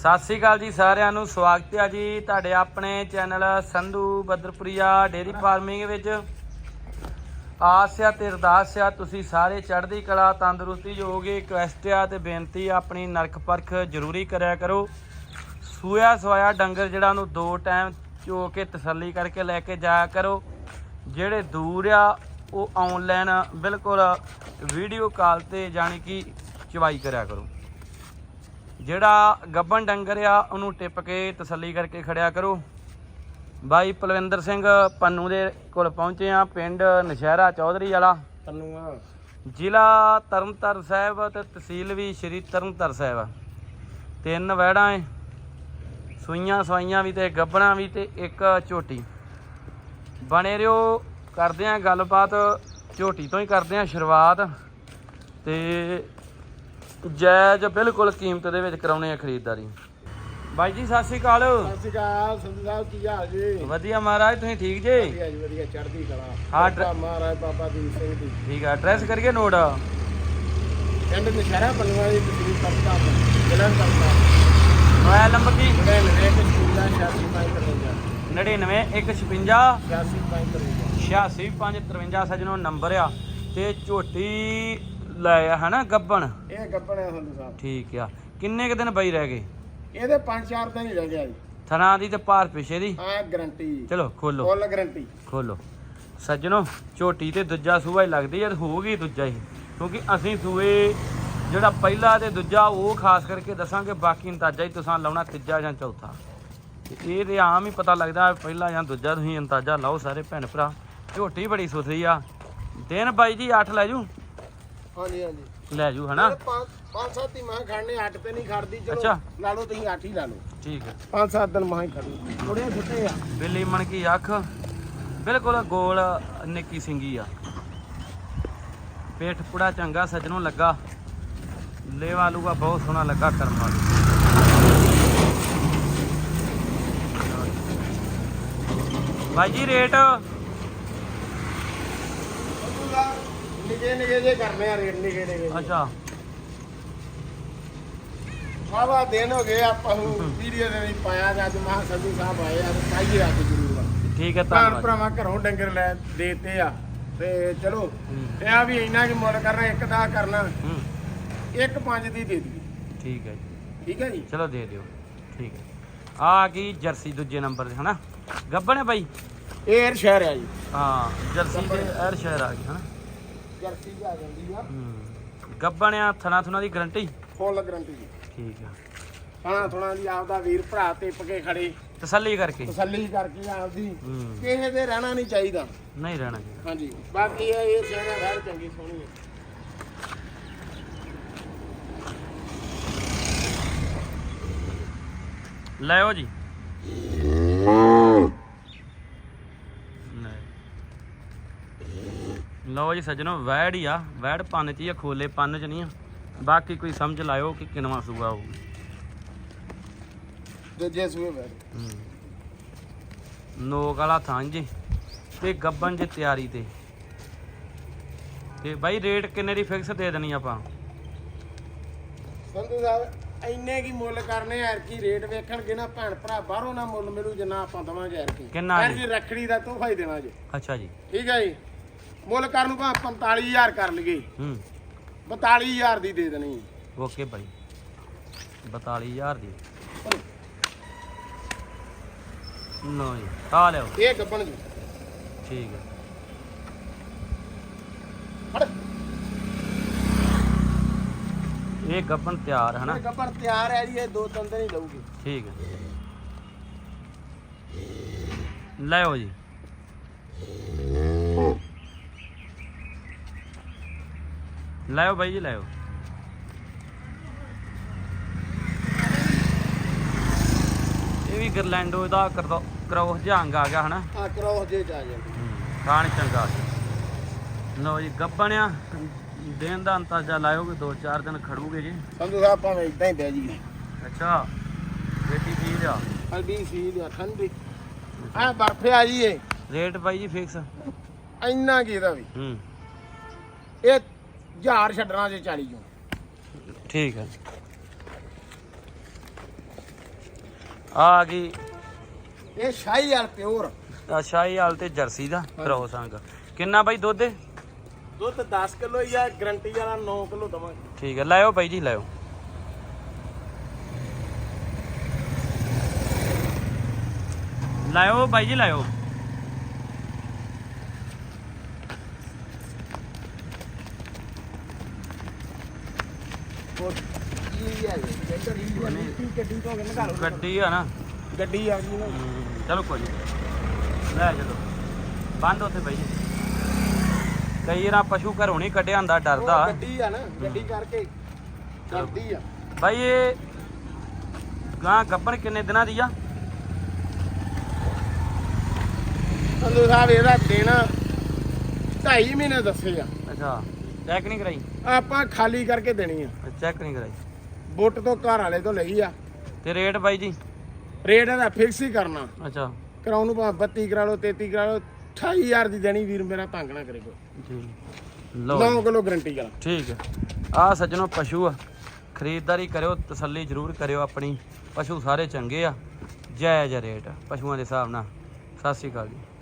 ਸਤਿ ਸ੍ਰੀ ਅਕਾਲ ਜੀ ਸਾਰਿਆਂ ਨੂੰ, ਸਵਾਗਤ ਹੈ ਜੀ ਤੁਹਾਡੇ ਆਪਣੇ channel Sandhu Badarpuria dairy farming ਵਿੱਚ। ਆਸ ਆ ਤੇ ਅਰਦਾਸ ਆ ਤੁਸੀਂ ਸਾਰੇ ਚੜ੍ਹਦੀ ਕਲਾ, ਤੰਦਰੁਸਤੀ ਹੋਗੇ ਰਿਕਵੈਸਟ ਆ ਤੇ ਬੇਨਤੀ ਆਪਣੀ ਨਰਕ ਪਰਖ ਜ਼ਰੂਰੀ ਕਰਿਆ ਕਰੋ। ਸੂਇਆ ਸੋਇਆ ਡੰਗਰ ਜਿਹੜਾ ਨੂੰ ਦੋ ਟਾਈਮ ਚੋ ਕੇ ਤਸੱਲੀ ਕਰਕੇ ਲੈ ਕੇ ਜਾਇਆ ਕਰੋ। ਜਿਹੜੇ ਦੂਰ ਆ, ਉਹ ਆਨਲਾਈਨ ਬਿਲਕੁਲ ਵੀਡੀਓ ਕਾਲ ਤੇ ਜਾਣੀ ਕਿ ਚਵਾਈ ਕਰਿਆ ਕਰੋ। ਜਿਹੜਾ ਗੱਬਨ ਡੰਗਰ ਆ ਉਹਨੂੰ ਟਿੱਪ ਕੇ ਤਸੱਲੀ ਕਰਕੇ ਖੜਿਆ ਕਰੋ। ਬਾਈ ਪਲਵਿੰਦਰ ਸਿੰਘ ਪੰਨੂ ਦੇ ਕੋਲ ਪਹੁੰਚੇ ਆ ਪਿੰਡ ਨਸ਼ਹਿਰਾ ਚੌਧਰੀ ਵਾਲਾ। ਤਨੂਆ ਜ਼ਿਲ੍ਹਾ ਤਰਨਤਾਰਨ ਸਾਹਿਬ ਤੇ ਤਹਿਸੀਲ ਵੀ ਸ਼੍ਰੀ ਤਰਨਤਾਰਨ ਸਾਹਿਬ। ਤਿੰਨ ਵਹਿੜਾਂ ਏ ਸੂਈਆਂ ਸਵਾਈਆਂ ਵੀ ਤੇ ਗੱਬਣਾ ਵੀ ਤੇ ਇੱਕ ਝੋਟੀ। ਬਣੇ ਰਿਓ ਕਰਦੇ ਆ ਗੱਲਬਾਤ। ਝੋਟੀ ਤੋਂ ਹੀ ਕਰਦੇ ਆ ਸ਼ੁਰੂਆਤ। ਤੇ ਜਾਇਜ਼ ਬਿਲਕੁਲ ਕੀਮਤ ਦੇ ਵਿੱਚ ਕਰਾਉਣੇ ਆ ਖਰੀਦਦਾਰੀ। ਬਾਈ ਜੀ ਸਤਿ ਸ਼੍ਰੀ ਅਕਾਲ। ਸਤਿ ਸ਼੍ਰੀ ਅਕਾਲ ਸੰਧੂ ਸਾਹਿਬ ਕੀ ਹਾਲ ਜੀ? ਵਧੀਆ ਮਹਾਰਾਜ ਤੁਸੀਂ ਠੀਕ ਜੇ? ਵਧੀਆ ਜੀ ਵਧੀਆ ਚੜ੍ਹਦੀ ਕਲਾ। ਹਾਂ, ਮਹਾਰਾਜ ਬਾਬਾ ਦੀਪ ਸਿੰਘ ਦੀ ਠੀਕ ਆ ਐਡਰੈਸ ਕਰੀਏ ਨੋਟ? ਪਿੰਡ ਨਸ਼ਹਿਰਾ ਪਲਵਾ ਦੀ ਤਸਵੀਰ ਕਰਦਾ ਜ਼ਿਲ੍ਹਾ ਕਰਦਾ ਮੋਬਾਈਲ ਨੰਬਰ ਕੀ? ਮੈਂ ਨਵੇਂ ਕਿ ਸਕੂਲ ਦਾ 86 99 156 86553 ਸਜਣੋ ਨੰਬਰ ਆ। ਤੇ ਝੋਟੀ ਲੈ ਆ ਹਨਾ ਗੱਬਣ? ਇਹ ਗੱਪਣਾ ਸੰਧੂ ਸਾਹਿਬ ਠੀਕ ਆ। ਕਿੰਨੇ ਕ ਦਿਨ ਬਈ ਰਹਿ ਗਏ? ਇਹਦੇ 5-4 ਦਿਨ ਹੀ ਰਹਿ ਗਿਆ ਜੀ। ਥਣਾ ਦੀ ਤੇ ਪਾਰ ਪਿਛੇ ਦੀ? ਹਾਂ ਗਰੰਟੀ ਚਲੋ ਖੋਲੋ। ਫੁੱਲ ਗਰੰਟੀ ਖੋਲੋ। ਸੱਜਣੋ ਝੋਟੀ ਤੇ ਦੂਜਾ ਸੂਆ ਹੀ ਲੱਗਦੀ ਤੇ ਹੋਊਗੀ ਦੂਜਾ ਹੀ। ਕਿਉਂਕਿ ਅਸੀਂ ਸੂਏ ਜਿਹੜਾ ਪਹਿਲਾ ਤੇ ਦੂਜਾ ਉਹ ਖਾਸ ਕਰਕੇ ਦੱਸਾਂਗੇ ਬਾਕੀ ਅੰਦਾਜ਼ਾ ਹੀ ਤੁਸੀਂ ਲਾਉਣਾ ਤੀਜਾ ਜਾਂ ਚੌਥਾ। ਇਹ ਤੇ ਆਮ ਹੀ ਪਤਾ ਲੱਗਦਾ ਪਹਿਲਾ ਜਾਂ ਦੂਜਾ ਤੁਸੀਂ ਅੰਦਾਜ਼ਾ ਲਾਓ ਸਾਰੇ ਭੈਣ ਭਰਾ। ਝੋਟੀ ਬੜੀ ਸੁਥਰੀ ਆ। ਦਿਨ ਬਾਈ ਜੀ 8 ਲੈ ਜੂ? ਹਾਂਜੀ ਹਾਂਜੀ। ਲੈ ਜੂ ਹਨਾ? ਪੰਜ ਪੰਜ ਸੱਤ ਹੀ ਮਾਂ ਖੜਨੇ 8 ਤੇ ਨਹੀਂ ਖੜਦੀ ਚਲੋ ਅੱਛਾ। ਲਾ ਲਓ ਤੁਸੀਂ 8 ਹੀ ਲਾ ਲਓ। ਠੀਕ ਹੈ। ਪੰਜ ਸੱਤ ਦਿਨ ਮਾਂ ਹੀ ਖੜਨੀ ਥੋੜੇ ਛੁੱਟੇ ਆ। ਬਿੱਲੀ ਮਣ ਕੀ ਅੱਖ? ਬਿਲਕੁਲ ਗੋਲ ਨਿੱਕੀ ਸਿੰਗੀ ਆ। ਪੇਟ ਪੁੜਾ ਚੰਗਾ ਸੱਜਣੋਂ ਲੱਗਾ। ਲੇਵਾ ਲੂਗਾ ਬਹੁਤ ਸੋਹਣਾ ਲੱਗਾ ਕਰਮਾ ਭਾਈ ਜੀ ਰੇਟ? ਨਿਗੇ ਨਿਗੇ ਜੇ ਕਰਨੇ ਆ ਰੇਟ ਨਿਗੇ ਨਿਗੇ ਅੱਛਾ। ਵਾਵਾ ਦਿਨ ਹੋ ਗਏ ਆਪਾਂ ਨੂੰ ਵੀਡੀਓ ਦੇ ਵਿੱਚ ਪਾਇਆ ਤੇ ਅੱਜ ਮਹਾ ਸੰਧੂ ਸਾਹਿਬ ਆਏ ਆ ਤੇ ਪਾਈਏ ਅੱਜ ਜ਼ਰੂਰ। ਠੀਕ ਹੈ ਭੈਣ ਧੰਨਵਾਦ। ਭਰਾਵਾਂ ਘਰੋਂ ਡੰਗਰ ਲੈ ਦੇਤੇ ਆ। ਤੇ ਚਲੋ ਹੂੰ। ਇਹ ਆ ਵੀ ਇੰਨਾ ਕੀ ਮੁੱਲ ਕਰਨਾ ਇੱਕ ਦਾ ਕਰਨਾ। ਹੂੰ। ਇੱਕ ਪੰਜ ਦੀ ਦੇ ਦਈਏ। ਠੀਕ ਹੈ ਜੀ। ਠੀਕ ਹੈ ਜੀ? ਚਲੋ ਦੇ ਦਿਓ। ਠੀਕ ਹੈ। ਆ ਗਈ ਜਰਸੀ ਦੂਜੇ ਨੰਬਰ ਤੇ ਹਨਾ? ਗੱਬਣ ਹੈ ਬਾਈ? ਇਹ ਸ਼ਹਿਰ ਆ ਜੀ। ਹਾਂ ਜਰਸੀ ਦੇ ਐਰ ਸ਼ਹਿਰ ਆ ਗਈ ਹਨਾ? ਜਰਸੀ ਆ ਜਾਂਦੀ ਆ। ਹੂੰ। ਗੱਬਣ ਆ ਥਣਾ ਥੁਣਾ ਦੀ ਗਰੰਟੀ? Full guarantee. ਜੀ ਠੀਕ ਆ। ਖਾਣਾ ਥੋਣਾ ਦੀ ਆਪਦਾ ਵੀਰ ਭਰਾ ਟਿੱਪ ਕੇ ਖੜੇ। ਤਸੱਲੀ ਕਰਕੇ। ਤਸੱਲੀ ਕਰਕੇ ਆਪਦੀ। ਹੂੰ। ਕਿਸੇ ਦੇ ਰਹਿਣਾ ਨਹੀਂ ਚਾਹੀਦਾ। ਨਹੀਂ ਰਹਿਣਾ ਚਾਹੀਦਾ ਹਾਂਜੀ। ਬਾਕੀ ਇਹ ਇਹ ਸ਼ਹਿਰ ਘਰ ਚੰਗੀ ਸੋਹਣੀ ਹੈ ਲੈਓ ਜੀ। ਲੈ। ਲਓ ਜੀ ਸੱਜਣੋ ਵੈੜ ਹੀ ਆ। ਵੈੜ ਪੰਨ ਚ ਹੀ ਆ ਖੋਲੇ ਪੰਨ ਚ ਨਹੀਂ ਆ। ਬਾਕੀ ਕੋਈ ਸਮਝ ਲਾਇਓ ਕਿ ਕਿਨਵਾ ਸੂਆ ਹੋਊ ਦੂਜੇ ਸੂਏ ਹੂੰ। ਨੋਕ ਵਾਲਾ ਥਾਂ ਜੀ। ਤੇ ਗੱਬਨ ਜੇ ਤਿਆਰੀ ਤੇ। ਤੇ ਬਾਈ ਰੇਟ ਕਿੰਨੇ ਦੀ ਫਿਕਸ ਦੇ ਦੇਣੀ ਆਪਾਂ? ਸੰਧੂ ਸਾਹਿਬ ਇੰਨੇ ਕੀ ਮੁੱਲ ਕਰਨੇ ਯਾਰ ਕੀ ਰੇਟ ਵੇਖਣਗੇ ਨਾ ਭੈਣ ਭਰਾ ਬਾਹਰੋਂ ਨਾ ਮੁੱਲ ਮਿਲੂ ਜਿੰਨਾ ਆਪਾਂ ਦਵਾਂਗੇ ਯਾਰ ਕੀ ਕਿੰਨਾ ਜੀ? ਜੀ ਰੱਖੜੀ ਦਾ ਤੋਹਫਾ ਹੀ ਦੇਣਾ ਜੀ ਅੱਛਾ ਜੀ। ਠੀਕ ਹੈ ਜੀ? ਮੁੱਲ ਕਰਨ ਨੂੰ ਭਾਵੇਂ 45000 ਕਰ ਲਈਏ। ਹੂੰ। 42000 ਦੀ ਦੇ ਦੇਣੀ। ਓਕੇ ਬਾਈ 42000 ਦੀ। ਲਓ ਜੀ ਆ ਲਿਓ ਇਹ ਗੱਬਣ ਜੀ। ਠੀਕ ਹੈ। ਫੜ। ਇਹ ਗੱਬਨ ਤਿਆਰ ਹੈ ਨਾ? ਇਹ ਗੱਬਣ ਤਿਆਰ ਹੈ ਜੀ ਇਹ ਦੋ ਤਿੰਨ ਦਿਨ ਹੀ ਲਊਗੀ। ਠੀਕ ਹੈ। ਲੈਓ ਜੀ। ਲੈਓ ਬਾਈ ਜੀ ਲੈਓ ਇਹ ਵੀ ਗਰਲੈਂਡੋ ਦਾ ਕਰੋਸ ਜੰਗ ਆ ਗਿਆ ਹਨਾ? ਆ ਕਰੋ ਜੇ ਆ ਜਾਂਦੀ ਖਾਣ ਚੰਗਾ। ਲਓ ਜੀ ਗੱਬਣਿਆ ਦਿਨ ਦਾ ਅੰਤਾਜ਼ਾ ਲਾਇਓਗੇ 2-4 ਦਿਨ ਖੜੂਗੇ ਜੀ। ਸੰਧੂ ਸਾਹਿਬ ਭਾਵੇਂ ਇਦਾਂ ਹੀ ਬਹਿ ਜੀ ਅੱਛਾ ਬੇਟੀ ਚੀਜ਼ ਆ ਅਲਬੀ ਸੀ ਦੀ ਠੰਡੀ। ਆ ਬਰਫ ਆ ਜੀ ਇਹ ਰੇਟ ਬਾਈ ਜੀ ਫਿਕਸ ਇੰਨਾ ਕੀ ਵੀ। ਹੂੰ। ਇਹ ਹਜ਼ਾਰ ਛੱਡਣਾ ਜੇ 40 ਚੋਂ। ਠੀਕ ਹੈ। ਆ ਗਈ। ਇਹ ਸ਼ਾਹੀ ਵਾਲ ਪਿਓਰ। ਆ ਸ਼ਾਹੀ ਹਾਲ ਤੇ ਜਰਸੀ ਦਾ ਕ੍ਰੋਸ ਅੰਗ ਕਿੰਨਾ ਬਾਈ ਦੁੱਧ? ਹੈ? ਦੁੱਧ 10 ਕਿਲੋ ਹੀ ਆ ਗਰੰਟੀ ਵਾਲਾ 9 ਕਿਲੋ ਦਵਾਂਗੇ। ਠੀਕ ਹੈ ਲਾਇਓ ਬਾਈ ਜੀ ਲਾਇਓ। ਲਾਇਓ ਬਾਈ ਜੀ ਲਾਇਓ ਇਹ ਆ ਜੀ ਗੱਡੀ ਆ ਨਾ। ਗੱਡੀ ਆ ਗਈ ਨਾ। ਚਲੋ ਕੋਈ ਨਹੀਂ ਲੈ ਚਲੋ। ਬੰਦ ਉੱਥੇ ਬਾਈ ਕਈ ਵਾਰ ਪਸ਼ੂ ਘਰੋਂ ਨਹੀਂ ਕੱਢਿਆ ਹੁੰਦਾ ਡਰਦਾ। ਗੱਡੀ ਆ ਨਾ ਗੱਡੀ ਕਰਕੇ। ਚੱਲਦੀ ਆ। ਬਾਈ ਇਹ ਗਾਂ ਗੱਬਰ ਕਿੰਨੇ ਦਿਨਾਂ ਦੀ ਆ? ਸੰਧੂ ਸਾਹਿਬ ਇਹਦਾ ਦਿਨ 2.5 ਮਹੀਨੇ ਦੱਸੇ ਆ। ਅੱਛਾ ਚੈੱਕ ਨਹੀਂ ਕਰਾਈ? ਆਪਾਂ ਖਾਲੀ ਕਰਕੇ ਦੇਣੀ ਆ। ਚੈੱਕ ਨਹੀਂ ਕਰਾਈ। ਬੁੱਟ ਤੋਂ ਘਰ ਵਾਲੇ ਤੋਂ ਲਈ ਆ। ਤੇ ਰੇਟ ਬਾਈ ਜੀ? ਰੇਟ ਇਹਦਾ ਫਿਕਸ ਹੀ ਕਰਨਾ। ਅੱਛਾ। ਕਰਾਉਣ ਨੂੰ ਭਾਵੇਂ 32 ਕਰਾ ਲਓ 33 ਕਰਾ ਲਓ 28000 ਦੀ ਦੇਣੀ ਵੀਰ ਮੇਰਾ ਤੰਗ ਨਾ ਕਰੇ ਕੋਈ। ਜੀ ਲਓ 9 ਕਿਲੋ ਗਰੰਟੀ ਵਾਲਾ। ਠੀਕ ਹੈ ਆ ਸੱਜਣੋ ਪਸ਼ੂ ਆ। ਖਰੀਦਦਾਰੀ ਕਰਿਓ ਤਸੱਲੀ ਜ਼ਰੂਰ ਕਰਿਓ ਆਪਣੀ। ਪਸ਼ੂ ਸਾਰੇ ਚੰਗੇ ਆ। ਜਾਇਜ਼ ਰੇਟ ਪਸ਼ੂਆਂ ਦੇ ਹਿਸਾਬ ਨਾਲ। ਸਤਿ ਸ਼੍ਰੀ ਅਕਾਲ ਜੀ।